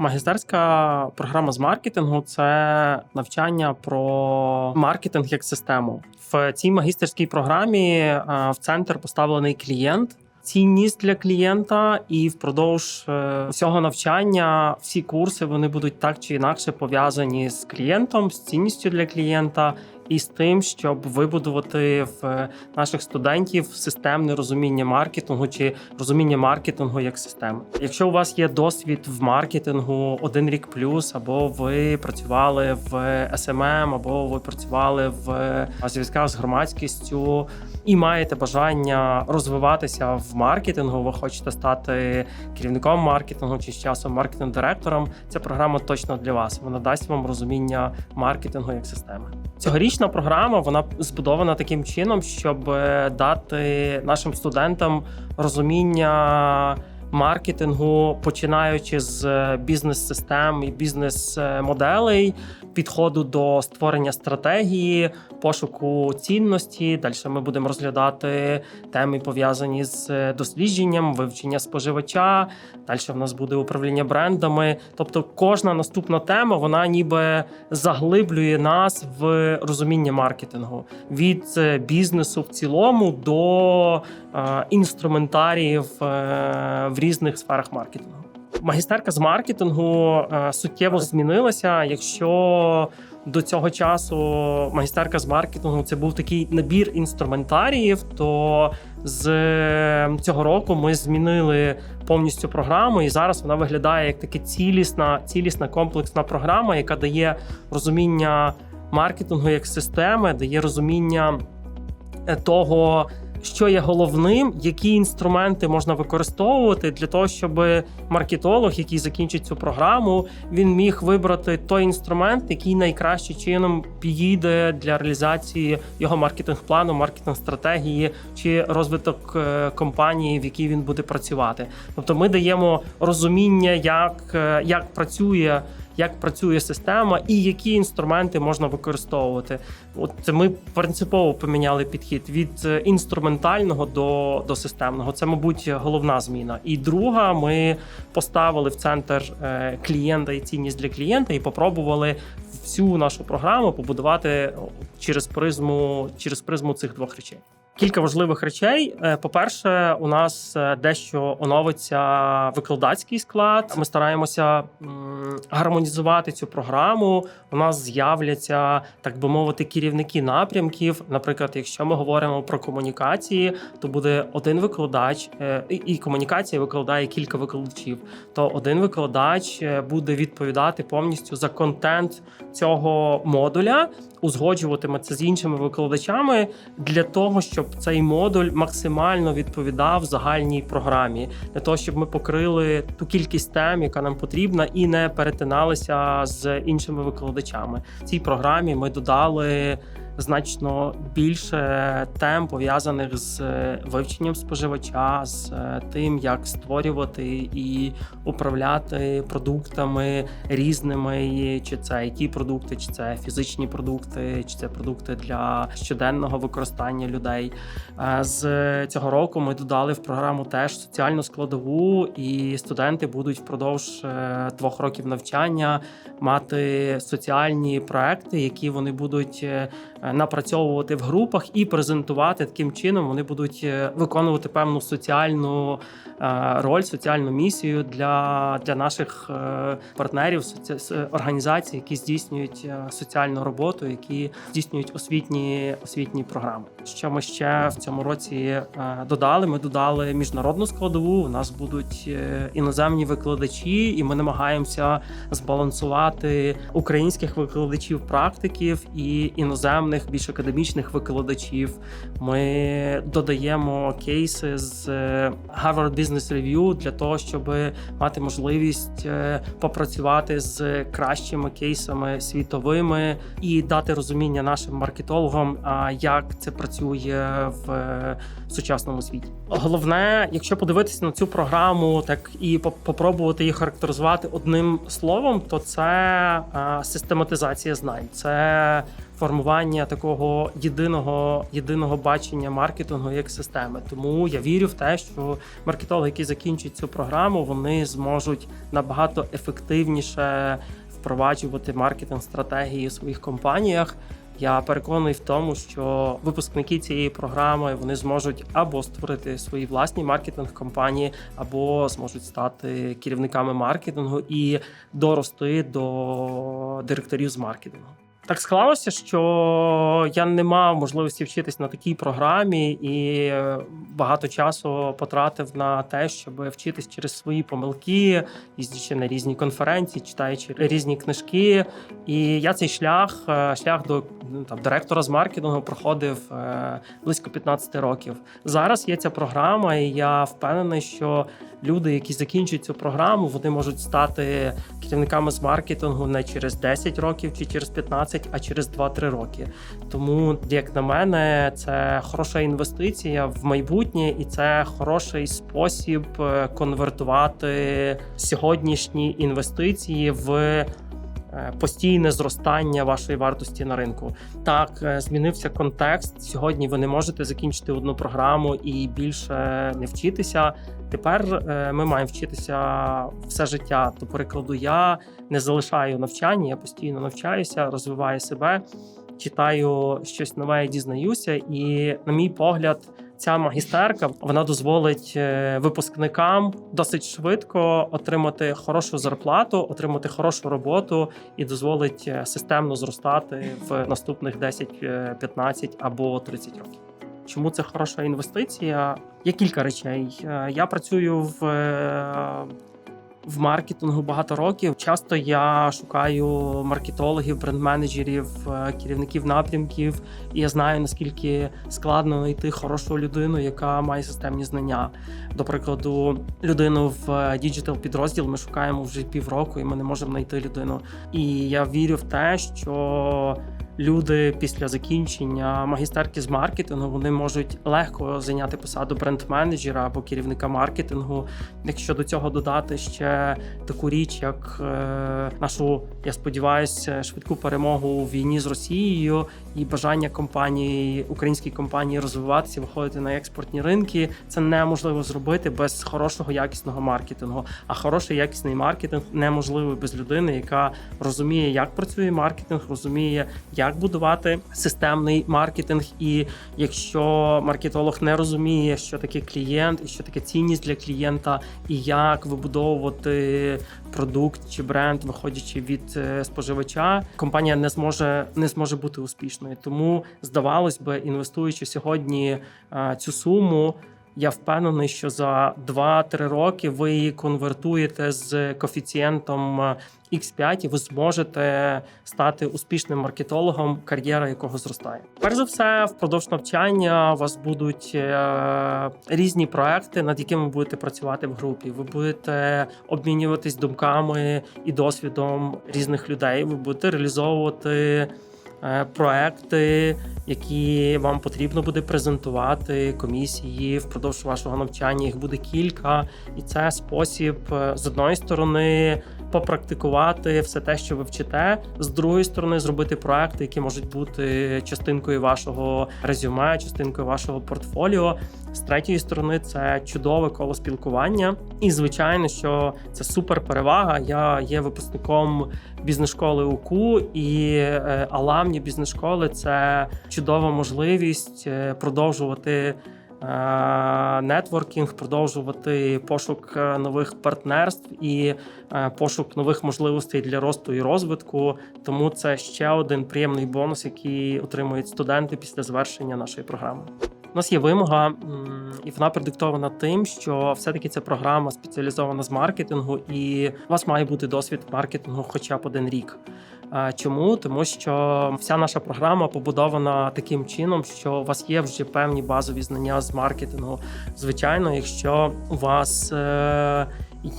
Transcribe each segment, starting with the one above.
Магістерська програма з маркетингу це навчання про маркетинг як систему. В цій магістерській програмі е, в центр поставлений клієнт. Цінність для клієнта, і впродовж е, всього навчання всі курси вони будуть так чи інакше пов'язані з клієнтом, з цінністю для клієнта і з тим, щоб вибудувати в наших студентів системне розуміння маркетингу чи розуміння маркетингу як системи. Якщо у вас є досвід в маркетингу один рік плюс, або ви працювали в SMM, або ви працювали в зв'язках з громадськістю. І маєте бажання розвиватися в маркетингу, ви хочете стати керівником маркетингу чи з часом маркетинг-директором. Ця програма точно для вас. Вона дасть вам розуміння маркетингу як системи. Цьогорічна програма вона збудована таким чином, щоб е, дати нашим студентам розуміння маркетингу, починаючи з е, бізнес-систем і бізнес-моделей, підходу до створення стратегії, пошуку цінності. Далі ми будемо розглядати теми пов'язані з е, дослідженням, вивчення споживача. Далі в нас буде управління брендами. Тобто, кожна наступна тема вона ніби заглиблює нас в розуміння маркетингу від е, бізнесу в цілому до е, інструментаріїв в різних сферах маркетингу. Магістерка з маркетингу суттєво змінилася. Якщо до цього часу магістерка з маркетингу це був такий набір інструментаріїв, то з цього року ми змінили повністю програму, і зараз вона виглядає як така цілісна, цілісна комплексна програма, яка дає розуміння маркетингу як системи, дає розуміння е, того що є головним, які інструменти можна використовувати для того, щоб маркетолог, який закінчить цю програму, він міг вибрати той інструмент, який найкращим чином підійде для реалізації його маркетинг-плану, маркетинг-стратегії чи розвиток е, компанії, в якій він буде працювати. Тобто, ми даємо розуміння, як, е, як працює як працює система і які інструменти можна використовувати. От це ми принципово поміняли підхід від е, інструментального до до системного. Це, мабуть, головна зміна. І друга, ми поставили в центр е, клієнта і цінність для клієнта і попробували всю нашу програму побудувати через призму через призму цих двох речей. Кілька важливих речей. Е, по-перше, у нас е, дещо оновиться викладацький склад. Ми стараємося гармонізувати цю програму. У нас з'являться, так би мовити, керівники напрямків. Наприклад, якщо ми говоримо про комунікації, то буде один викладач, е, і комунікація викладає кілька викладачів. То один викладач буде відповідати повністю за контент цього модуля, узгоджуватиме це з іншими викладачами для того, щоб цей модуль максимально відповідав загальній програмі, для того, щоб ми покрили ту кількість тем, яка нам потрібна, і не перетиналися з іншими викладачами. В цій програмі ми додали значно більше тем пов'язаних з е, вивченням споживача, з е, тим, як створювати і управляти продуктами різними, чи це it продукти, чи це фізичні продукти, чи це продукти для щоденного використання людей. Е, з цього року ми додали в програму теж соціальну складову, і студенти будуть впродовж двох років навчання мати соціальні проекти, які вони будуть напрацьовувати в групах і презентувати таким чином. Вони будуть е, виконувати певну соціальну е, роль, соціальну місію для для наших е, партнерів, організацій, які здійснюють соціальну роботу, які здійснюють освітні освітні програми. Що ми ще в цьому році додали? Ми додали міжнародну складову. У нас будуть іноземні викладачі, і ми намагаємося збалансувати українських викладачів практиків і іноземних гарних, більш академічних викладачів. Ми додаємо кейси з е, Harvard Business Review для того, щоб мати можливість е, попрацювати з кращими кейсами світовими і дати розуміння нашим маркетологам, як це працює в е, сучасному світі. Головне, якщо подивитися на цю програму, так і попробувати її характеризувати одним словом, то це систематизація знань. Це формування такого єдиного єдиного бачення маркетингу як системи. Тому я вірю в те, що маркетологи, які закінчують цю програму, вони зможуть набагато ефективніше впроваджувати маркетинг стратегії у своїх компаніях. Я переконаний в тому, що випускники цієї програми вони зможуть або створити свої власні маркетинг компанії, або зможуть стати керівниками маркетингу і дорости до директорів з маркетингу. Так склалося, що я не мав можливості вчитись на такій програмі і багато часу потратив на те, щоб вчитись через свої помилки, їздячи на різні конференції, читаючи різні книжки. І я цей шлях, е, шлях до ну, там, директора з маркетингу проходив е, близько 15 років. Зараз є ця програма, і я впевнений, що люди, які закінчують цю програму, вони можуть стати керівниками з маркетингу не через 10 років чи через 15, а через 2-3 роки. Тому, як на мене, це хороша інвестиція в майбутнє, і це хороший спосіб е, конвертувати сьогоднішні інвестиції в. Е, Постійне зростання вашої вартості на ринку так е, змінився контекст. Сьогодні ви не можете закінчити одну програму і більше не вчитися. Тепер е, ми маємо вчитися все життя. До прикладу, я не залишаю навчання, я постійно навчаюся, розвиваю себе, читаю щось нове, дізнаюся. І, на мій погляд, ця магістерка вона дозволить е, випускникам досить швидко отримати хорошу зарплату, отримати хорошу роботу і дозволить е, системно зростати в наступних 10, е, 15 або 30 років. Чому це хороша інвестиція? Є кілька речей. Е, Я працюю в, е, в маркетингу багато років. Часто я шукаю маркетологів, бренд-менеджерів, е, керівників напрямків, і я знаю наскільки складно знайти хорошу людину, яка має системні знання. До прикладу, людину в діджитал підрозділ ми шукаємо вже півроку, і ми не можемо знайти людину. І я вірю в те, що люди після закінчення магістерки з маркетингу вони можуть легко зайняти посаду бренд-менеджера або керівника маркетингу. Якщо до цього додати ще таку річ, як е, нашу, я сподіваюся, швидку перемогу у війні з Росією і бажання компанії, українській компанії розвиватися, виходити на експортні ринки, це неможливо зробити без хорошого якісного маркетингу. А хороший якісний маркетинг неможливий без людини, яка розуміє, як працює маркетинг, розуміє, як будувати системний маркетинг. І якщо маркетолог не розуміє, що таке клієнт і що таке цінність для клієнта, і як вибудовувати продукт чи бренд, виходячи від е, споживача, компанія не зможе не зможе бути успішною. Тому здавалось би, інвестуючи сьогодні е, цю суму. Я впевнений, що за 2-3 роки ви її конвертуєте з коефіцієнтом е, X5 і ви зможете стати успішним маркетологом, кар'єра якого зростає. Перш за все, впродовж навчання у вас будуть е, різні проекти, над якими ви будете працювати в групі. Ви будете обмінюватись думками і досвідом різних людей. Ви будете реалізовувати. Е, Проекти, які вам потрібно буде презентувати комісії впродовж вашого навчання. Їх буде кілька, і це спосіб е, з одної сторони попрактикувати все те, що ви вчите, з другої сторони, зробити проекти, які можуть бути частинкою вашого резюме, частинкою вашого портфоліо. З третьої сторони, це чудове коло спілкування. І звичайно, що це супер перевага. Я є випускником бізнес-школи УКУ і е, аламні бізнес-школи це чудова можливість е, продовжувати. Е, Нетворкінг, продовжувати пошук е, нових партнерств і е, пошук нових можливостей для росту і розвитку. Тому це ще один приємний бонус, який отримують студенти після завершення нашої програми. У нас є вимога, і вона продиктована тим, що все-таки ця програма спеціалізована з маркетингу, і у вас має бути досвід маркетингу хоча б один рік. А Чому? Тому що вся наша програма побудована таким чином, що у вас є вже певні базові знання з маркетингу. Звичайно, якщо у вас е,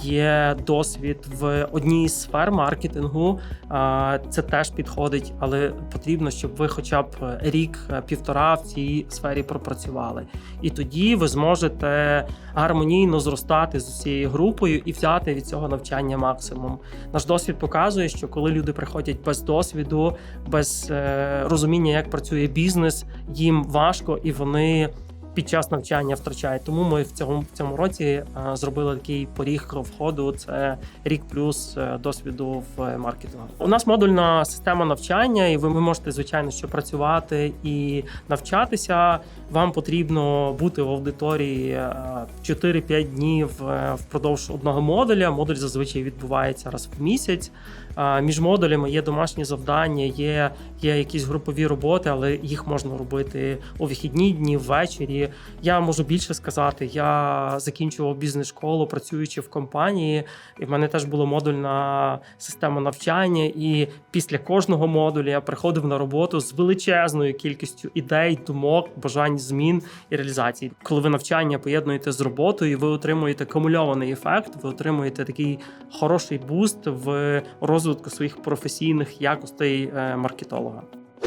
є досвід в одній із сфер маркетингу, е, це теж підходить, але потрібно, щоб ви хоча б рік-півтора в цій сфері пропрацювали. І тоді ви зможете гармонійно зростати з усією групою і взяти від цього навчання максимум. Наш досвід показує, що коли люди приходять без досвіду, без е, розуміння, як працює бізнес, їм важко і вони. Під час навчання втрачають. Тому ми в цьому в цьому році е, зробили такий поріг входу. Це рік плюс е, досвіду в маркетингу. У нас модульна система навчання, і ви, можете звичайно що працювати і навчатися. Вам потрібно бути в аудиторії е, 4-5 днів е, впродовж одного модуля. Модуль зазвичай відбувається раз в місяць. Між модулями є домашні завдання, є, є якісь групові роботи, але їх можна робити у вихідні дні, ввечері. Я можу більше сказати. Я закінчував бізнес-школу, працюючи в компанії, і в мене теж була модульна система навчання. І після кожного модуля я приходив на роботу з величезною кількістю ідей, думок, бажань, змін і реалізацій. Коли ви навчання поєднуєте з роботою, ви отримуєте кумульований ефект, ви отримуєте такий хороший буст в розвитку своїх професійних якостей е, маркетолога.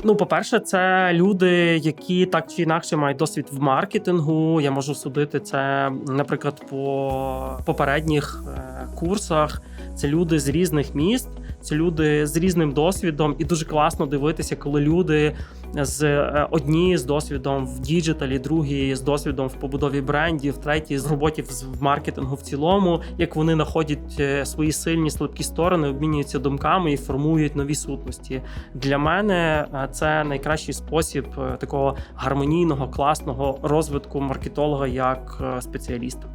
Ну, по-перше, це люди, які так чи інакше мають досвід в маркетингу. Я можу судити це, наприклад, по попередніх е, курсах. Це люди з різних міст, це люди з різним досвідом, і дуже класно дивитися, коли люди з е, одні з досвідом в діджиталі, другі з досвідом в побудові брендів, треті з роботів в маркетингу в цілому, як вони знаходять е, свої сильні слабкі сторони, обмінюються думками і формують нові сутності. Для мене е, це найкращий спосіб е, такого гармонійного, класного розвитку маркетолога як е, спеціаліста.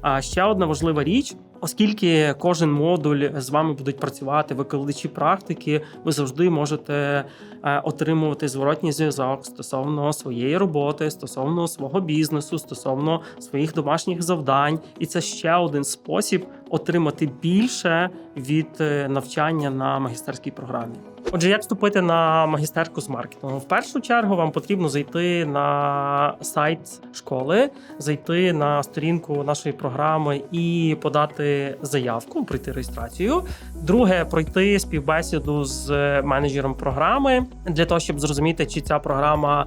А ще одна важлива річ. Оскільки кожен модуль з вами будуть працювати викладачі практики, ви завжди можете е, отримувати зворотній зв'язок стосовно своєї роботи, стосовно свого бізнесу, стосовно своїх домашніх завдань, і це ще один спосіб отримати більше від е, навчання на магістерській програмі. Отже, як вступити на магістерку з маркетингу? В першу чергу вам потрібно зайти на сайт школи, зайти на сторінку нашої програми і подати заявку, пройти реєстрацію. Друге, пройти співбесіду з менеджером програми для того, щоб зрозуміти, чи ця програма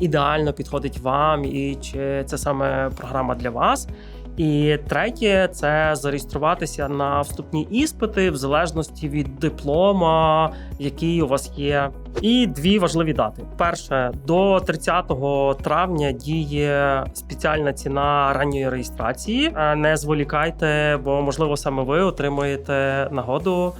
ідеально підходить вам, і чи це саме програма для вас. І третє це зареєструватися на вступні іспити в залежності від диплома, який у вас є. І дві важливі дати: перше, до 30 травня діє спеціальна ціна ранньої реєстрації. Е, Не зволікайте, бо можливо саме ви отримуєте нагоду.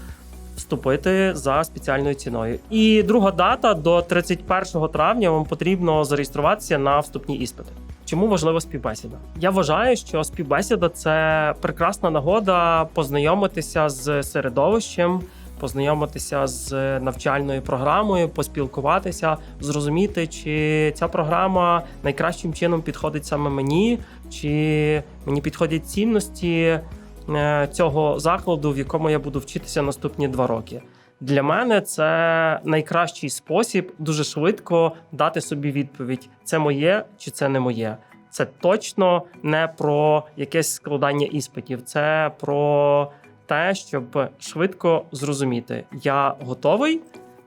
Вступити за спеціальною ціною. І друга дата до 31 травня вам потрібно зареєструватися на вступні іспити. Чому важлива співбесіда? Я вважаю, що співбесіда це прекрасна нагода познайомитися з середовищем, познайомитися з навчальною програмою, поспілкуватися, зрозуміти, чи ця програма найкращим чином підходить саме мені, чи мені підходять цінності е, цього закладу, в якому я буду вчитися наступні два роки. Для мене це найкращий спосіб дуже швидко дати собі відповідь: це моє чи це не моє. Це точно не про якесь складання іспитів, це про те, щоб швидко зрозуміти, я готовий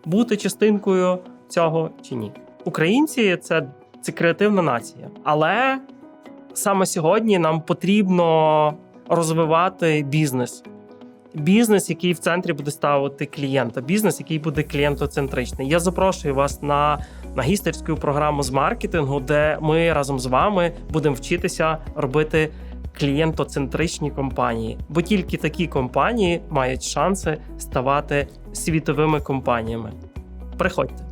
бути частинкою цього чи ні. Українці це, це креативна нація, але саме сьогодні нам потрібно розвивати бізнес. Бізнес, який в центрі буде ставити клієнта, бізнес, який буде клієнтоцентричний. Я запрошую вас на магістерську програму з маркетингу, де ми разом з вами будемо вчитися робити клієнтоцентричні компанії, бо тільки такі компанії мають шанси ставати світовими компаніями. Приходьте.